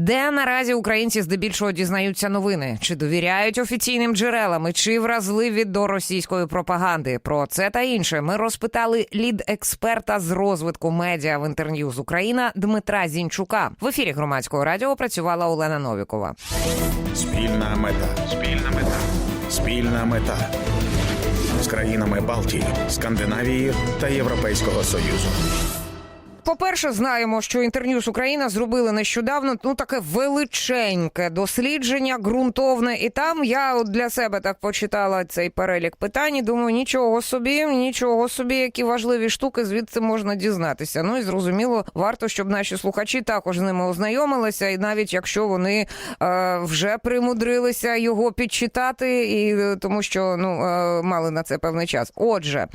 Де наразі українці здебільшого дізнаються новини? Чи довіряють офіційним джерелам, і чи вразливі до російської пропаганди? Про це та інше ми розпитали лід-експерта з розвитку медіа в інтерньюз Україна Дмитра Зінчука. В ефірі громадського радіо працювала Олена Новікова. Спільна мета. Спільна мета. Спільна мета. З країнами Балтії, Скандинавії та Європейського Союзу. По-перше, знаємо, що інтерньюз Україна зробили нещодавно ну таке величеньке дослідження, ґрунтовне, і там я от для себе так почитала цей перелік питань. і Думаю, нічого собі, нічого собі, які важливі штуки звідси можна дізнатися. Ну і зрозуміло, варто, щоб наші слухачі також з ними ознайомилися, і навіть якщо вони е, вже примудрилися його підчитати, і е, тому що ну е, мали на це певний час. Отже, е,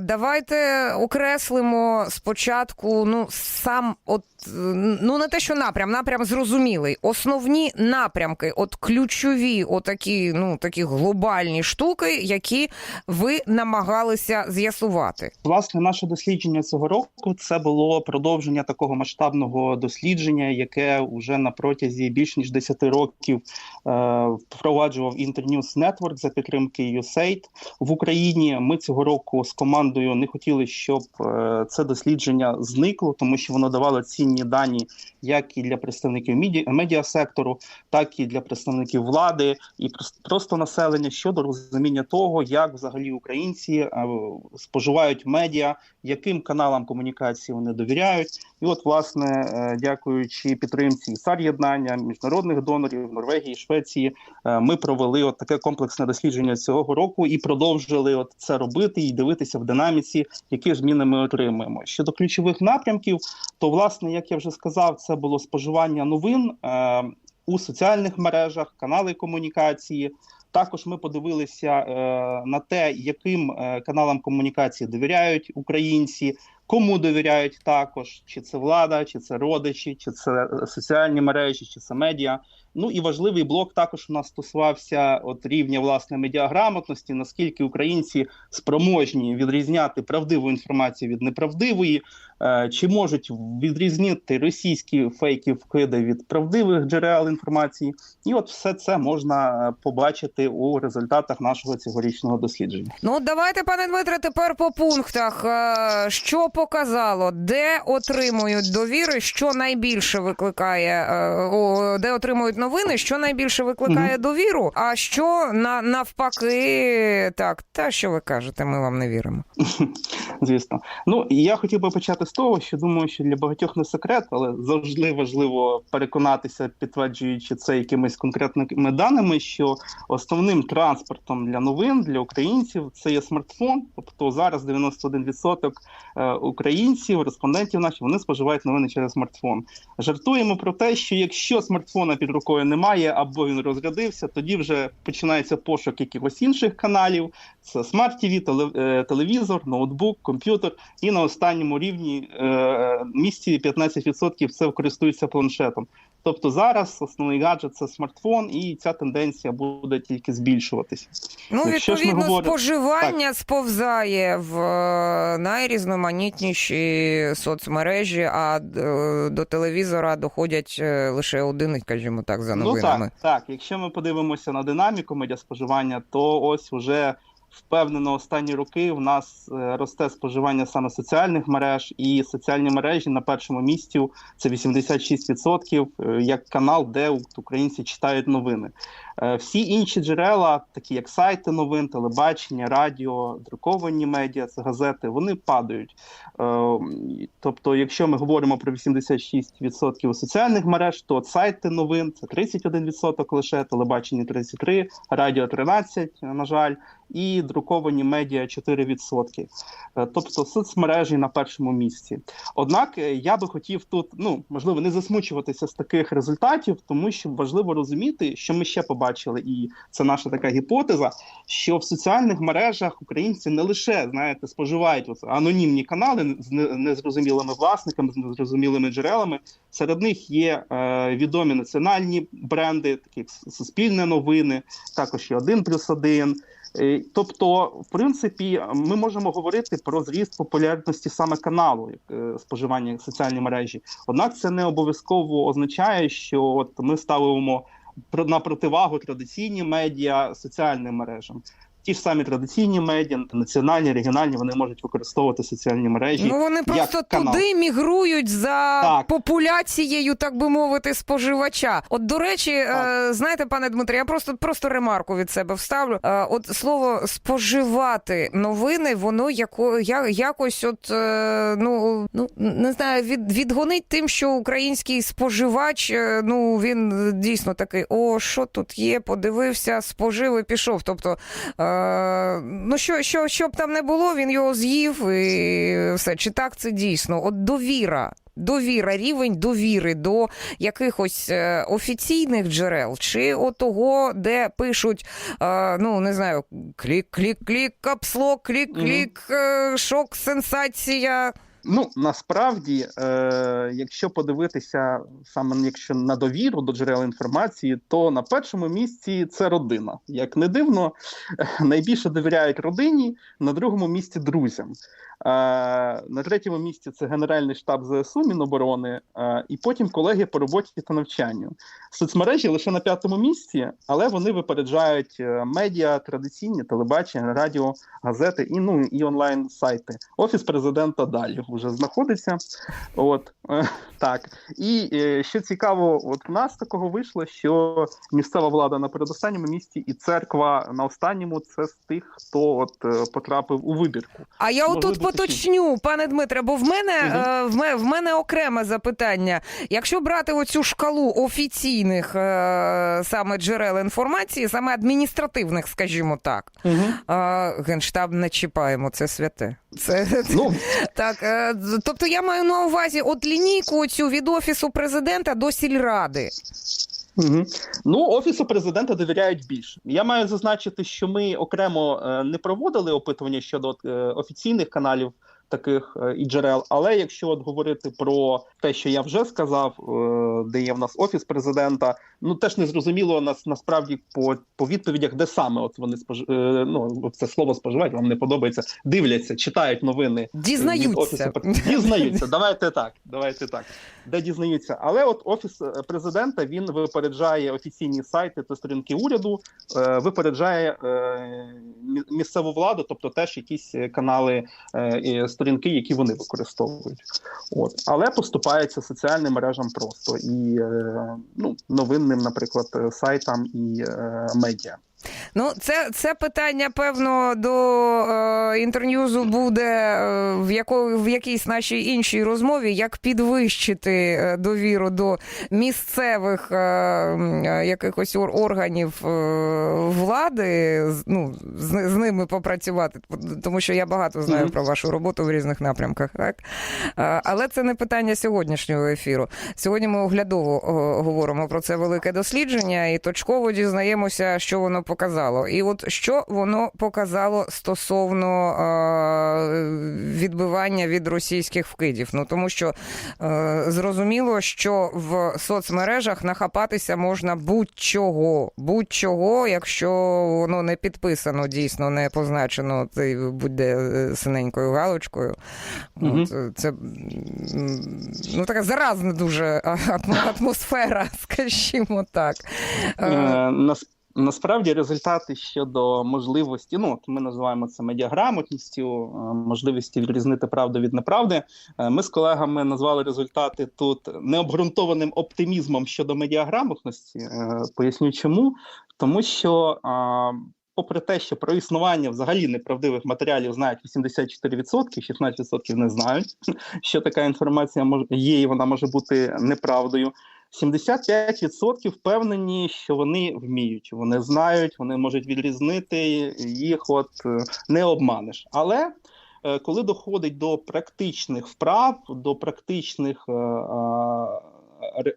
давайте окреслимо спочатку. Ну сам, от ну не те, що напрям, напрям зрозумілий. Основні напрямки, от ключові, отакі, ну такі глобальні штуки, які ви намагалися з'ясувати. Власне, наше дослідження цього року це було продовження такого масштабного дослідження, яке вже на протязі більш ніж 10 років е, впроваджував Internews Network за підтримки USAID в Україні. Ми цього року з командою не хотіли, щоб е, це дослідження зникло, тому що воно давало цінні дані як і для представників меді- медіасектору, так і для представників влади і прос- просто населення щодо розуміння того, як взагалі українці е, споживають медіа, яким каналам комунікації вони довіряють. І от, власне, е, дякуючи підтримці САР-єднання, міжнародних донорів Норвегії, Швеції, е, ми провели от таке комплексне дослідження цього року і продовжили от це робити і дивитися в динаміці, які зміни ми отримуємо. Щодо ключових напрямків, то власне, як я вже сказав, це було споживання новин е, у соціальних мережах, канали комунікації. Також ми подивилися е, на те, яким е, каналам комунікації довіряють українці, кому довіряють також, чи це влада, чи це родичі, чи це соціальні мережі, чи це медіа. Ну і важливий блок також у нас стосувався от рівня власне медіаграмотності, наскільки українці спроможні відрізняти правдиву інформацію від неправдивої, чи можуть відрізнити російські фейки вкиди від правдивих джерел інформації, і от все це можна е, побачити у результатах нашого цьогорічного дослідження. Ну давайте, пане Дмитре, тепер по пунктах. Е, Що показало, де отримують довіри, що найбільше викликає, е, де отримують новини, що найбільше викликає довіру, а що на навпаки, так, та що ви кажете, ми вам не віримо. Звісно, ну я хотів би почати з що думаю, що для багатьох не секрет, але завжди важливо переконатися, підтверджуючи це якимись конкретними даними, що основним транспортом для новин для українців це є смартфон. Тобто зараз 91% е, українців, респондентів наших, вони споживають новини через смартфон. Жартуємо про те, що якщо смартфона під рукою немає або він розрядився, тоді вже починається пошук якихось інших каналів. Це смарт ТВ, телевізор, ноутбук, комп'ютер. І на останньому рівні е, місці 15% це користуються планшетом. Тобто зараз основний гаджет це смартфон, і ця тенденція буде тільки збільшуватися. Ну, Якщо ж відповідно, говоримо- споживання сповзає в е, найрізноманітніші соцмережі, а е, до телевізора доходять е, лише один, скажімо так, за новинами. Ну так, так. Якщо ми подивимося на динаміку медіаспоживання, то ось уже впевнено останні роки в нас е, росте споживання саме соціальних мереж, і соціальні мережі на першому місці це 86% е, як канал, де українці читають новини. Е, Всі інші джерела, такі як сайти новин, телебачення, радіо, друковані медіа, це газети, вони падають. Е, Тобто, якщо ми говоримо про 86% соціальних мереж, то сайти новин це 31% лише, телебачення 33%, радіо 13%, на жаль, і друковані медіа 4%. Е, Тобто соцмережі на першому місці. Однак я би хотів тут, ну можливо, не засмучуватися з таких результатів, тому що важливо розуміти, що ми ще побачили, і це наша така гіпотеза, що в соціальних мережах українці не лише знаєте споживають оце анонімні канали з незрозумілими власниками, з незрозумілими джерелами. Серед них є е, відомі національні бренди, такі як Суспільне новини, також є один плюс один. Е, Тобто, в принципі, ми можемо говорити про зріст популярності саме каналу як е, споживання соціальні мережі. Однак це не обов'язково означає, що от ми ставимо на противагу традиційні медіа соціальним мережам. Ті ж самі традиційні медіа, національні, регіональні, вони можуть використовувати соціальні мережі. Ну вони просто канал. туди мігрують за Так. популяцією, так би мовити, споживача. От до речі, е, знаєте, пане Дмитре, я просто просто ремарку від себе вставлю. Е, от слово споживати новини, воно яко, я, якось, от е, ну ну не знаю, від, відгонить тим, що український споживач, е, ну він дійсно такий: о, що тут є, подивився, спожив і пішов. Тобто. Е, ну, що, що, що б там не було, він його з'їв і все. Чи так це дійсно? От довіра. Довіра, рівень довіри до якихось е, офіційних джерел, чи отого, де пишуть, е, ну не знаю, клік, клік, клік, капсло, клік, клік, е, шок, сенсація. Ну насправді, е, якщо подивитися саме якщо на довіру до джерел інформації, то на першому місці це родина. Як не дивно, найбільше довіряють родині, на другому місці друзям. На третьому місці це Генеральний штаб ЗСУ Міноборони, і потім колеги по роботі та навчанню. Соцмережі лише на п'ятому місці, але вони випереджають е, медіа, традиційні телебачення, радіо, газети і ну і онлайн сайти. Офіс президента далі вже знаходиться. От е, так. І е, що цікаво, от у нас такого вийшло, що місцева влада на передостанньому місці, і церква на останньому це з тих, хто от потрапив у вибірку. А я отут це поточню, пане Дмитре, бо в мене, е, в, мене, окреме запитання. Якщо брати оцю шкалу офіційних е, саме джерел інформації, саме адміністративних, скажімо так, Угу. генштаб не чіпаємо, це святе. Це Ну так. Тобто я маю на увазі от лінійку цю від офісу президента до сільради. Угу. Ну, офісу президента довіряють більше. Я маю зазначити, що ми окремо е, не проводили опитування щодо е, офіційних каналів таких е, і джерел. Але якщо от говорити про те, що я вже сказав, е, де є в нас офіс президента, ну теж не зрозуміло нас насправді по, по відповідях, де саме от вони спож... е, ну це слово споживають, вам не подобається. Дивляться, читають новини. від Дізнаються. офісу дізнаються. Давайте так. Давайте так. Де дізнаються. Але от офіс президента він випереджає офіційні сайти та сторінки уряду, випереджає місцеву владу, тобто теж якісь канали і сторінки, які вони використовують. От але поступається соціальним мережам просто і е, ну новинним, наприклад, е, сайтам і е, медіа. Ну, це, це питання, певно, до е, інтерньюзу буде е, в, яко, в якійсь нашій іншій розмові, як підвищити е, довіру до місцевих е, е, якихось ор- органів е, влади, ну, з, з ними попрацювати, тому що я багато знаю Мгм. про вашу роботу в різних напрямках. Так? Е, але це не питання сьогоднішнього ефіру. Сьогодні ми оглядово е, говоримо про це велике дослідження і точково дізнаємося, що воно показало. І от що воно показало стосовно е, відбивання від російських вкидів. Ну тому що е, зрозуміло, що в соцмережах нахапатися можна будь-чого, будь-чого, якщо воно не підписано, дійсно не позначено ти будь-де е, синенькою галочкою. Мгм. От, е, це ну така заразна дуже атмосфера, скажімо так. Е, Е, насправді результати щодо можливості, ну от ми називаємо це медіаграмотністю, е, можливості відрізнити правду від неправди. Е, Ми з колегами назвали результати тут необґрунтованим оптимізмом щодо медіаграмотності. Е, Поясню чому, тому що. Попри те, що про існування взагалі неправдивих матеріалів знають 84%, 16% не знають, що така інформація є, і вона може бути неправдою. 75% впевнені, що вони вміють, вони знають, вони можуть відрізнити їх, от е, не обманеш. Але е, коли доходить до практичних вправ, до практичних е, ре-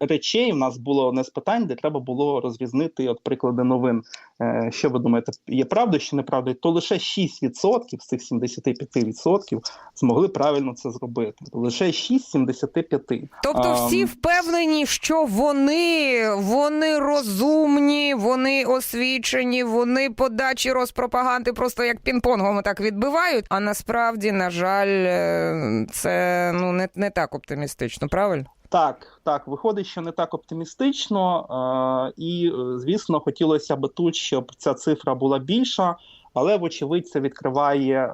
речей. У нас було не з питань, де треба було розрізнити от приклади новин. Е, Що ви думаєте, є правда чи неправда? То лише 6% з цих 75% змогли правильно це зробити. Лише 6 з 75. Тобто, всі впевнені, що вони, вони розумні, вони освічені, вони подачі розпропаганди просто як пінг-понгом так відбивають. А насправді, на жаль, е, це ну не, не так оптимістично, правильно? Так, так, виходить, що не так оптимістично, і, е, звісно, хотілося б тут, щоб ця цифра була більша, але, вочевидь, це відкриває е,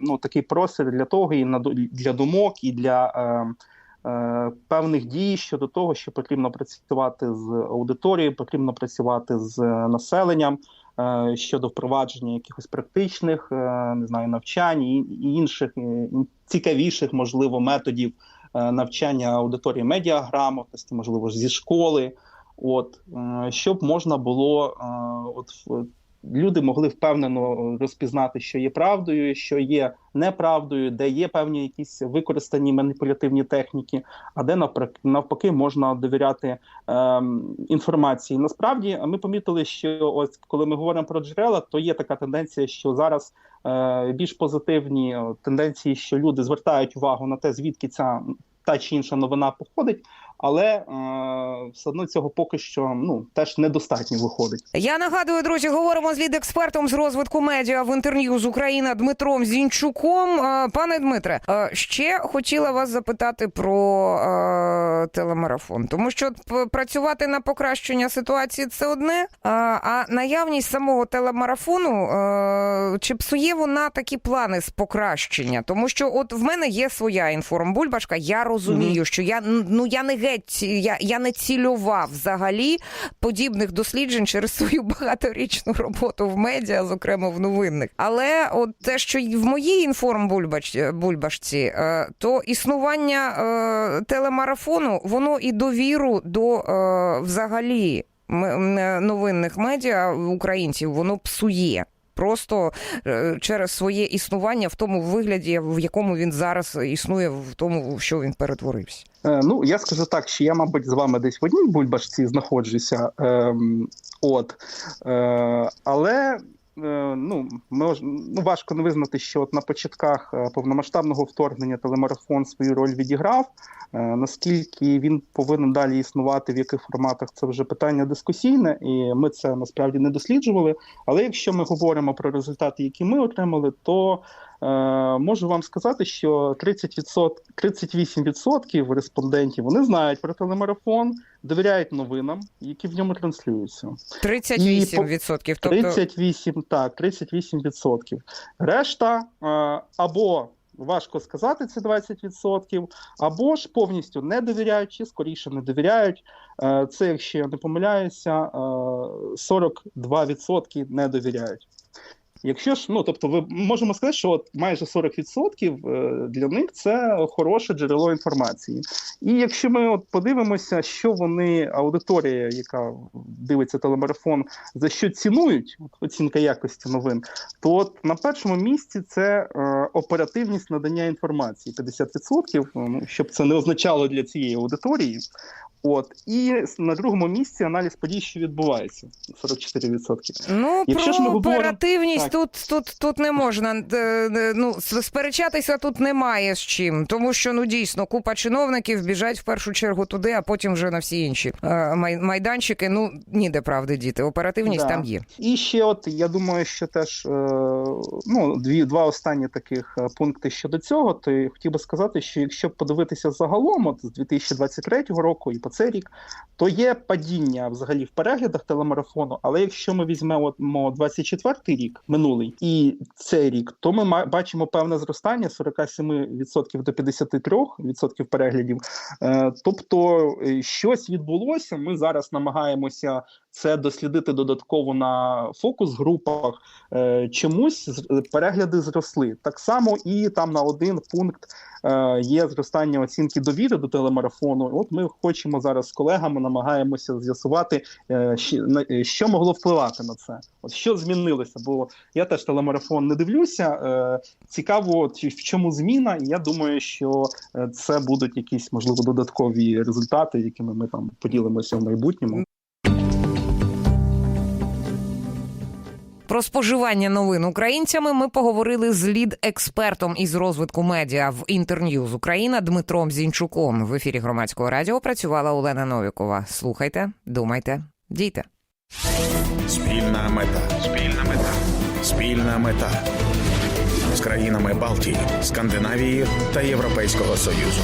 ну, такий простір для того, і для думок, і для е, певних дій щодо того, що потрібно працювати з аудиторією, потрібно працювати з населенням. Щодо впровадження якихось практичних, не знаю, навчань і інших цікавіших, можливо, методів навчання аудиторії медіаграмотності, можливо, зі школи. От е, щоб можна було, е, от люди могли впевнено розпізнати, що є правдою, що є неправдою, де є певні якісь використані маніпулятивні техніки, а де навпаки, можна довіряти ем, інформації. Насправді, ми помітили, що ось коли ми говоримо про джерела, то є така тенденція, що зараз е, більш позитивні е, тенденції, що люди звертають увагу на те, звідки ця та чи інша новина походить, але е, все одно цього поки що ну теж недостатньо виходить. Я нагадую, друзі, говоримо з лід-експертом з розвитку медіа в інтерв'ю з Україна Дмитром Зінчуком. Е, Пане Дмитре, е, ще хотіла вас запитати про е, телемарафон, тому що працювати на покращення ситуації це одне, а, наявність самого телемарафону е, чи псує вона такі плани з покращення? Тому що от в мене є своя інформбульбашка. Я розумію, що я ну я не геть, я, я не цільовав взагалі подібних досліджень через свою багаторічну роботу в медіа, зокрема в новинних. Але от те, що в моїй інформбульбашці, е, то існування е, телемарафону, воно і довіру до е, взагалі новинних медіа українців воно псує. Просто е, через своє існування в тому вигляді, в якому він зараз існує, в тому, в що він перетворився. Е, ну я скажу так, що я, мабуть, з вами десь в одній бульбашці знаходжуся. Ем, от е, але. Е, Ну, мож, ну, важко не визнати, що от на початках е, повномасштабного вторгнення телемарафон свою роль відіграв. Е, Наскільки він повинен далі існувати, в яких форматах це вже питання дискусійне, і ми це насправді не досліджували. Але якщо ми говоримо про результати, які ми отримали, то можу вам сказати, що 30%, 38% респондентів вони знають про телемарафон, довіряють новинам, які в ньому транслюються. 38%. Тобто 38, так, 38%. Решта е, або важко сказати, це 20%, або ж повністю не довіряють, чи скоріше не довіряють. Е, Це, якщо я не помиляюся, е, 42% не довіряють. Якщо ж, ну тобто, ви можемо сказати, що от майже 40% е, для них це хороше джерело інформації. І якщо ми от подивимося, що вони, аудиторія, яка дивиться телемарафон, за що цінують оцінка якості новин, то от на першому місці це е, оперативність надання інформації 50%, ну, щоб це не означало для цієї аудиторії. От і на другому місці аналіз подій, що відбувається 44%. Ну, Якщо про говоримо- оперативність Так. тут, тут, тут не можна е, е, ну, сперечатися тут немає з чим, тому що ну дійсно купа чиновників біжать в першу чергу туди, а потім вже на всі інші е, майданчики. Ну ніде правди діти. Оперативність Да. там є. І ще, от я думаю, що теж ну, дві два останні таких пункти щодо цього. То я хотів би сказати, що якщо подивитися загалом, от з 2023 року і по цей рік, то є падіння взагалі в переглядах телемарафону. Але якщо ми візьмемо 24 рік минулий і цей рік, то ми бачимо певне зростання з 47% до 53% переглядів. Е, тобто е, щось відбулося. Ми зараз намагаємося це дослідити додатково на фокус-групах. Е, чомусь перегляди зросли. Так само і там на один пункт е, є зростання оцінки довіри до телемарафону. От ми хочемо зараз з колегами намагаємося з'ясувати, е, е, що могло впливати на це. От що змінилося? Бо я теж телемарафон не дивлюся. Е, цікаво, в чому зміна, і я думаю, що е, це будуть якісь можливо додаткові результати, якими ми там поділимося в майбутньому. Про споживання новин українцями ми поговорили з лід-експертом із розвитку медіа в інтерньюз Україна Дмитром Зінчуком. В ефірі громадського радіо працювала Олена Новікова. Слухайте, думайте, дійте. Спільна мета. Спільна мета. Спільна мета. З країнами Балтії, Скандинавії та Європейського Союзу.